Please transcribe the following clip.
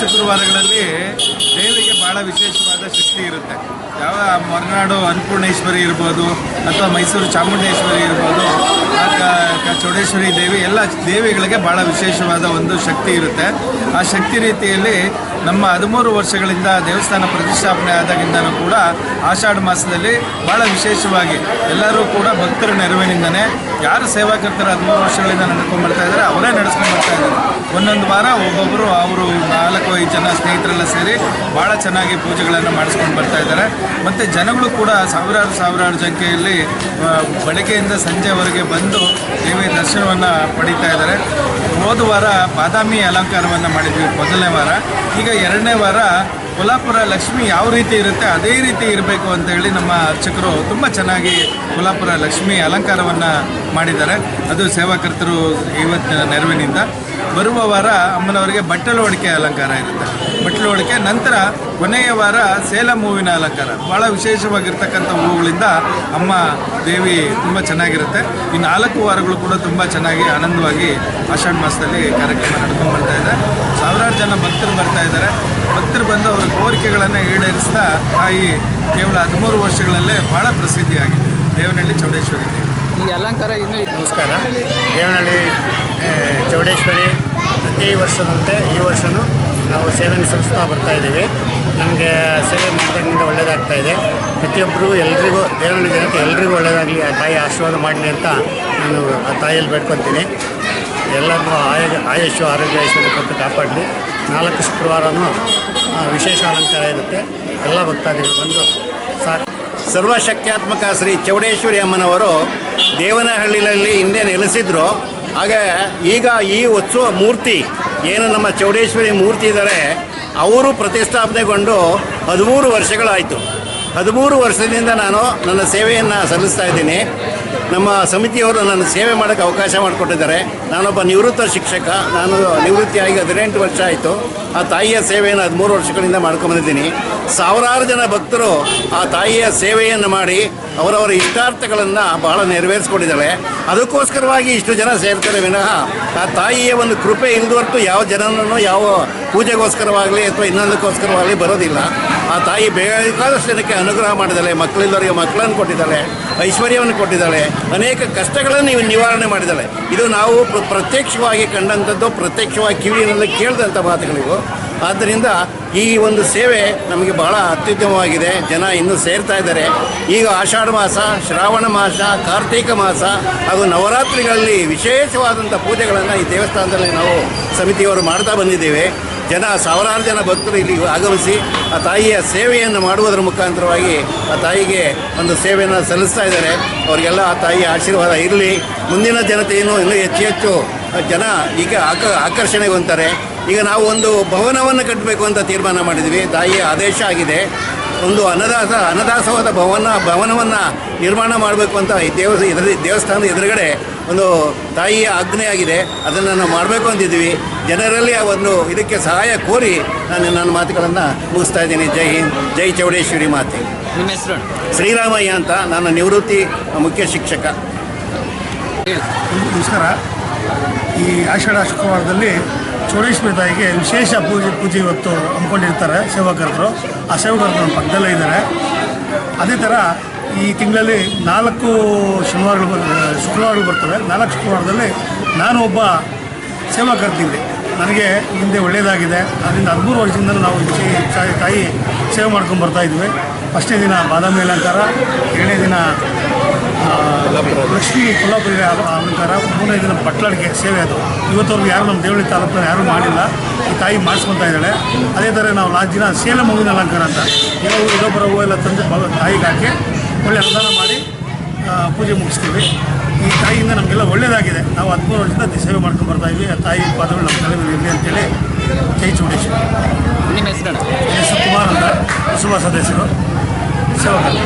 ಶುಕ್ರವಾರಗಳಲ್ಲಿ ದೇವಿಗೆ ಬಹಳ ವಿಶೇಷವಾದ ಶಕ್ತಿ ಇರುತ್ತೆ. ಯಾವ ಮಲೆನಾಡು ಅನ್ನಪೂರ್ಣೇಶ್ವರಿ ಇರ್ಬೋದು, ಅಥವಾ ಮೈಸೂರು ಚಾಮುಂಡೇಶ್ವರಿ ಇರ್ಬೋದು ಚೌಡೇಶ್ವರಿ ದೇವಿ, ಎಲ್ಲ ದೇವಿಗಳಿಗೆ ಭಾಳ ವಿಶೇಷವಾದ ಒಂದು ಶಕ್ತಿ ಇರುತ್ತೆ. ಆ ಶಕ್ತಿ ರೀತಿಯಲ್ಲಿ ನಮ್ಮ ಹದಿಮೂರು ವರ್ಷಗಳಿಂದ ದೇವಸ್ಥಾನ ಪ್ರತಿಷ್ಠಾಪನೆ ಆದಾಗಿಂದನೂ ಕೂಡ ಆಷಾಢ ಮಾಸದಲ್ಲಿ ಭಾಳ ವಿಶೇಷವಾಗಿ ಎಲ್ಲರೂ ಕೂಡ ಭಕ್ತರ ನೆರವಿನಿಂದನೇ ಯಾರು ಸೇವಾಕರ್ತರು ಹದಿಮೂರು ವರ್ಷಗಳಿಂದ ನಡ್ಕೊಂಡು ಬರ್ತಾ ಇದ್ದಾರೆ, ಅವರೇ ನಡೆಸ್ಕೊಂಡು ಬರ್ತಾ ಇದ್ದಾರೆ. ಒಂದೊಂದು ವಾರ ಒಬ್ಬೊಬ್ಬರು ಅವರು ನಾಲ್ಕು, ಐದು ಜನ ಸ್ನೇಹಿತರೆಲ್ಲ ಸೇರಿ ಭಾಳ ಚೆನ್ನಾಗಿ ಪೂಜೆಗಳನ್ನು ಮಾಡಿಸ್ಕೊಂಡು ಬರ್ತಾ ಇದ್ದಾರೆ. ಮತ್ತು ಜನಗಳು ಕೂಡ ಸಾವಿರಾರು ಸಾವಿರಾರು ಸಂಖ್ಯೆಯಲ್ಲಿ ಬೆಳಗ್ಗೆಯಿಂದ ಸಂಜೆವರೆಗೆ ಬಂದು ದೇವಿ ದರ್ಶನವನ್ನು ಪಡೀತಾ ಇದ್ದಾರೆ. ಹೋದ ವಾರ ಬಾದಾಮಿ ಅಲಂಕಾರವನ್ನು ಮಾಡಿದ್ವಿ ಮೊದಲನೇ ವಾರ. ಈಗ ಎರಡನೇ ವಾರ ಕೊಲ್ಹಾಪುರ ಲಕ್ಷ್ಮಿ ಯಾವ ರೀತಿ ಇರುತ್ತೆ, ಅದೇ ರೀತಿ ಇರಬೇಕು ಅಂತ ಹೇಳಿ ನಮ್ಮ ಅರ್ಚಕರು ತುಂಬ ಚೆನ್ನಾಗಿ ಕೊಲ್ಹಾಪುರ ಲಕ್ಷ್ಮಿ ಅಲಂಕಾರವನ್ನು ಮಾಡಿದ್ದಾರೆ. ಅದು ಸೇವಾಕರ್ತರು ಇವತ್ತಿನ ನೆರವಿನಿಂದ. ಬರುವ ವಾರ ಅಮ್ಮನವರಿಗೆ ಬಟ್ಟಲು ಹೊಡಿಕೆ ಅಲಂಕಾರ ಇರುತ್ತೆ. ಬಟ್ಟಲು ಹೊಡಿಕೆ ನಂತರ ಕೊನೆಯ ವಾರ ಸೇಲಂ ಹೂವಿನ ಅಲಂಕಾರ. ಭಾಳ ವಿಶೇಷವಾಗಿರ್ತಕ್ಕಂಥ ಹೂವುಗಳಿಂದ ಅಮ್ಮ ದೇವಿ ತುಂಬ ಚೆನ್ನಾಗಿರುತ್ತೆ. ಈ ನಾಲ್ಕು ವಾರಗಳು ಕೂಡ ತುಂಬ ಚೆನ್ನಾಗಿ ಆನಂದವಾಗಿ ಆಷಾಢ ಮಾಸದಲ್ಲಿ ಕಾರ್ಯಕ್ರಮ ನಡ್ಕೊಂಡು ಬರ್ತಾ ಇದೆ. ಸಾವಿರಾರು ಜನ ಭಕ್ತರು ಬರ್ತಾ ಇದ್ದಾರೆ. ಭಕ್ತರು ಬಂದು ಅವರ ಕೋರಿಕೆಗಳನ್ನು ಈಡೇರಿಸ್ತಾ ತಾಯಿ ಕೇವಲ ಹದಿಮೂರು ವರ್ಷಗಳಲ್ಲೇ ಭಾಳ ಪ್ರಸಿದ್ಧಿಯಾಗಿದೆ. ದೇವನಹಳ್ಳಿ ಚೌಡೇಶ್ವರಿ. ದೇವಿ ಈ ಅಲಂಕಾರ ಇನ್ನೂ ನಮಸ್ಕಾರ. ದೇವನಹಳ್ಳಿ ಚೌಡೇಶ್ವರಿ ಪ್ರತಿ ವರ್ಷದಂತೆ ಈ ವರ್ಷವೂ ನಾವು ಸೇವೆಯನ್ನು ಸಲ್ಲಿಸ್ತಾ ಬರ್ತಾ ಇದ್ದೀವಿ. ನಮಗೆ ಸೇವೆ ಮಾಡಿದಾಗಿಂದ ಒಳ್ಳೆಯದಾಗ್ತಾ ಇದೆ. ಪ್ರತಿಯೊಬ್ಬರಿಗೂ ಎಲ್ರಿಗೂ ಎಲ್ಲರಿಗೂ ಜನಕ್ಕೆ ಎಲ್ರಿಗೂ ಒಳ್ಳೆಯದಾಗಲಿ ಆ ತಾಯಿ ಆಶೀರ್ವಾದ ಮಾಡಲಿ ಅಂತ ನಾನು ಆ ತಾಯಿಯಲ್ಲಿ ಬೇಡ್ಕೊತೀನಿ. ಎಲ್ಲರಿಗೂ ಆಯ, ಆಯುಷ್ಯ, ಆರೋಗ್ಯ, ಐಶ್ವರ್ಯ ಕೊಟ್ಟು ಕಾಪಾಡಲಿ. ನಾಲ್ಕು ಶುಕ್ರವಾರನೂ ವಿಶೇಷ ಅಲಂಕಾರ ಇರುತ್ತೆ. ಎಲ್ಲ ಭಕ್ತಾದಿಗಳು ಬಂದು ಸಾಕು. ಸರ್ವಶಕ್ತ್ಯಾತ್ಮಕ ಶ್ರೀ ಚೌಡೇಶ್ವರಿ ಅಮ್ಮನವರು ದೇವನಹಳ್ಳಿಯಲ್ಲಿ ಹಿಂದೆ ನೆಲೆಸಿದ್ರು. ಹಾಗೆ ಈಗ ಈ ಉತ್ಸವ ಮೂರ್ತಿ, ಏನು ನಮ್ಮ ಚೌಡೇಶ್ವರಿ ಮೂರ್ತಿ ಇದ್ದಾರೆ ಅವರು ಪ್ರತಿಷ್ಠಾಪನೆಗೊಂಡು ಹದಿಮೂರು ವರ್ಷಗಳಾಯಿತು. ಹದಿಮೂರು ವರ್ಷದಿಂದ ನಾನು ನನ್ನ ಸೇವೆಯನ್ನು ಸಲ್ಲಿಸ್ತಾ ಇದ್ದೀನಿ. ನಮ್ಮ ಸಮಿತಿಯವರು ನನ್ನ ಸೇವೆ ಮಾಡೋಕ್ಕೆ ಅವಕಾಶ ಮಾಡಿಕೊಟ್ಟಿದ್ದಾರೆ. ನಾನೊಬ್ಬ ನಿವೃತ್ತ ಶಿಕ್ಷಕ, ನಾನು ನಿವೃತ್ತಿಯಾಗಿ ಹದಿನೆಂಟು ವರ್ಷ ಆಯಿತು. ಆ ತಾಯಿಯ ಸೇವೆಯನ್ನು ಹದಿಮೂರು ವರ್ಷಗಳಿಂದ ಮಾಡ್ಕೊಂಬಂದಿದ್ದೀನಿ. ಸಾವಿರಾರು ಜನ ಭಕ್ತರು ಆ ತಾಯಿಯ ಸೇವೆಯನ್ನು ಮಾಡಿ ಅವರವರ ಇಷ್ಟಾರ್ಥಗಳನ್ನು ಬಹಳ ನೆರವೇರಿಸ್ಕೊಂಡಿದ್ದಾಳೆ ಅದಕ್ಕೋಸ್ಕರವಾಗಿ ಇಷ್ಟು ಜನ ಸೇರ್ತಾರೆ ವಿನಃ, ಆ ತಾಯಿಯ ಒಂದು ಕೃಪೆ ಇಲ್ದವರ್ತು ಯಾವ ಜನನೂ ಯಾವ ಪೂಜೆಗೋಸ್ಕರವಾಗಲಿ ಅಥವಾ ಇನ್ನೊಂದಕ್ಕೋಸ್ಕರವಾಗಲಿ ಬರೋದಿಲ್ಲ. ಆ ತಾಯಿ ಬೇಕಾದಷ್ಟು ಜನಕ್ಕೆ ಅನುಗ್ರಹ ಮಾಡಿದ್ದಾಳೆ ಮಕ್ಕಳಿಲ್ಲವರಿಗೆ ಮಕ್ಕಳನ್ನು ಕೊಟ್ಟಿದ್ದಾಳೆ, ಐಶ್ವರ್ಯವನ್ನು ಕೊಟ್ಟಿದ್ದಾಳೆ, ಅನೇಕ ಕಷ್ಟಗಳನ್ನು ಇವು ನಿವಾರಣೆ ಮಾಡಿದ್ದಾಳೆ. ಇದು ನಾವು ಪ್ರ- ಪ್ರತ್ಯಕ್ಷವಾಗಿ ಕಂಡಂಥದ್ದು, ಪ್ರತ್ಯಕ್ಷವಾಗಿ ಕಿವಿಯಲ್ಲಿ ಕೇಳಿದಂಥ ಮಾತುಗಳಿವು. ಆದ್ದರಿಂದ ಈ ಒಂದು ಸೇವೆ ನಮಗೆ ಬಹಳ ಅತ್ಯುತ್ತಮವಾಗಿದೆ. ಜನ ಇನ್ನೂ ಸೇರ್ತಾ ಇದ್ದಾರೆ. ಈಗ ಆಷಾಢ ಮಾಸ, ಶ್ರಾವಣ ಮಾಸ, ಕಾರ್ತೀಕ ಮಾಸ ಹಾಗೂ ನವರಾತ್ರಿಗಳಲ್ಲಿ ವಿಶೇಷವಾದಂಥ ಪೂಜೆಗಳನ್ನು ಈ ದೇವಸ್ಥಾನದಲ್ಲಿ ನಾವು ಸಮಿತಿಯವರು ಮಾಡ್ತಾ ಬಂದಿದ್ದೇವೆ. ಜನ, ಸಾವಿರಾರು ಜನ ಭಕ್ತರು ಇಲ್ಲಿ ಆಗಮಿಸಿ ಆ ತಾಯಿಯ ಸೇವೆಯನ್ನು ಮಾಡುವುದರ ಮುಖಾಂತರವಾಗಿ ಆ ತಾಯಿಗೆ ಒಂದು ಸೇವೆಯನ್ನು ಸಲ್ಲಿಸ್ತಾ ಇದ್ದಾರೆ. ಅವರಿಗೆಲ್ಲ ಆ ತಾಯಿಯ ಆಶೀರ್ವಾದ ಇರಲಿ. ಮುಂದಿನ ಜನತೆಯನ್ನು ಇನ್ನೂ ಹೆಚ್ಚು ಹೆಚ್ಚು ಜನ ಈಗ ಆಕ ಆಕರ್ಷಣೆಗೊಂತಾರೆ. ಈಗ ನಾವು ಒಂದು ಭವನವನ್ನು ಕಟ್ಟಬೇಕು ಅಂತ ತೀರ್ಮಾನ ಮಾಡಿದ್ವಿ. ತಾಯಿಯ ಆದೇಶ ಆಗಿದೆ. ಒಂದು ಅನದಾಸ ಅನದಾಸವಾದ ಭವನ ಭವನವನ್ನು ನಿರ್ಮಾಣ ಮಾಡಬೇಕು ಅಂತ ಈ ದೇವ ಇದರಲ್ಲಿ ದೇವಸ್ಥಾನದ ಎದುರುಗಡೆ ಒಂದು ತಾಯಿಯ ಆಜ್ಞೆ ಆಗಿದೆ. ಅದನ್ನು ನಾವು ಮಾಡಬೇಕು ಅಂತಿದ್ದೀವಿ ಜನರಲ್ಲಿ ಆ ಒಂದು ಇದಕ್ಕೆ ಸಹಾಯ ಕೋರಿ ನಾನು ನನ್ನ ಮಾತುಗಳನ್ನು ಮುಗಿಸ್ತಾ ಇದ್ದೀನಿ. ಜೈ ಹಿಂದ್ ಜೈ ಚೌಡೇಶ್ವರಿ ಮಾತೆ. ನಿಮ್ಮ ಹೆಸರು? ಶ್ರೀರಾಮಯ್ಯ ಅಂತ ನನ್ನ ನಿವೃತ್ತಿ ಮುಖ್ಯ ಶಿಕ್ಷಕ. ನಮಸ್ಕಾರ. ಈ ಆಷಾಢ ಶುಕ್ರವಾರದಲ್ಲಿ ಚೌಡೇಶ್ವರಿ ತಾಯಿಗೆ ವಿಶೇಷ ಪೂಜೆ ಪೂಜೆ ಇವತ್ತು ಹಮ್ಮಿಕೊಂಡಿರ್ತಾರೆ ಸೇವಕರ್ತರು ಆ ಸೇವಾಕರ್ತರು ಪಕ್ಕದಲ್ಲೇ ಇದ್ದಾರೆ. ಅದೇ ಥರ ಈ ತಿಂಗಳಲ್ಲಿ ನಾಲ್ಕು ಶನಿವಾರಗಳು ಬರ್- ಶುಕ್ರವಾರಗಳು ಬರ್ತವೆ. ನಾಲ್ಕು ಶುಕ್ರವಾರದಲ್ಲಿ ನಾನು ಒಬ್ಬ ಸೇವಾಕರ್ತಿದ್ದೆ. ನನಗೆ ಹಿಂದೆ ಒಳ್ಳೆಯದಾಗಿದೆ. ಅದರಿಂದ ಹದಿಮೂರು ವರ್ಷದಿಂದ ನಾವು ತಾಯಿ ಸೇವೆ ಮಾಡ್ಕೊಂಡು ಬರ್ತಾ ಇದ್ವಿ. ಫಸ್ಟ್ನೇ ದಿನ ಬಾದಾಮಿ ಅಲಂಕಾರ, ಎರಡನೇ ದಿನ ಲಕ್ಷ್ಮೀ ಕೊಲ್ಲಾಪುರ ಅಲ- ಅಲಂಕಾರ ಮೂರನೇ ದಿನ ಬಟ್ಲಡಿಗೆ ಸೇವೆ ಅದು. ಇವತ್ತವರೆಗೂ ಯಾರು ನಮ್ಮ ದೇವಳಿ ತಾಲೂಕಿನ ಯಾರೂ ಮಾಡಿಲ್ಲ. ಈ ತಾಯಿ ಮಾಡಿಸ್ಕೊತಾ ಇದ್ದಾಳೆ. ಅದೇ ಥರ ನಾವು ಲಾಸ್ಟ್ ದಿನ ಸೇಲೆ ಮಗುವಿನ ಅಲಂಕಾರ ಅಂತ. ಏನೋ ಇದೊಬ್ಬರ ಹೂವು ಎಲ್ಲ ತಂದು ತಾಯಿಗೆ ಹಾಕಿ ಒಳ್ಳೆ ಅನುದಾನ ಮಾಡಿ ಪೂಜೆ ಮುಗಿಸ್ತೀವಿ. ಈ ತಾಯಿಯಿಂದ ನಮಗೆಲ್ಲ ಒಳ್ಳೆಯದಾಗಿದೆ ನಾವು ಹದಿಮೂರು ವರ್ಷದಿಂದ ಸೇವೆ ಮಾಡ್ಕೊಂಡು ಬರ್ತಾ ಇದ್ವಿ. ಆ ತಾಯಿ ಪಾದಗಳು ನಮ್ಮ ತಲೆ ಮೇಲೆ ಇರಲಿ ಅಂತೇಳಿ ಜೈ ಚೌಡೇಶ್ವರಿ. ನಿಮ್ಮ ಹೆಸರು ಕುಮಾರ್ ಅಂತ. ಕುಸುಮ ಸದಸ್ಯರು ಸೇವಕರು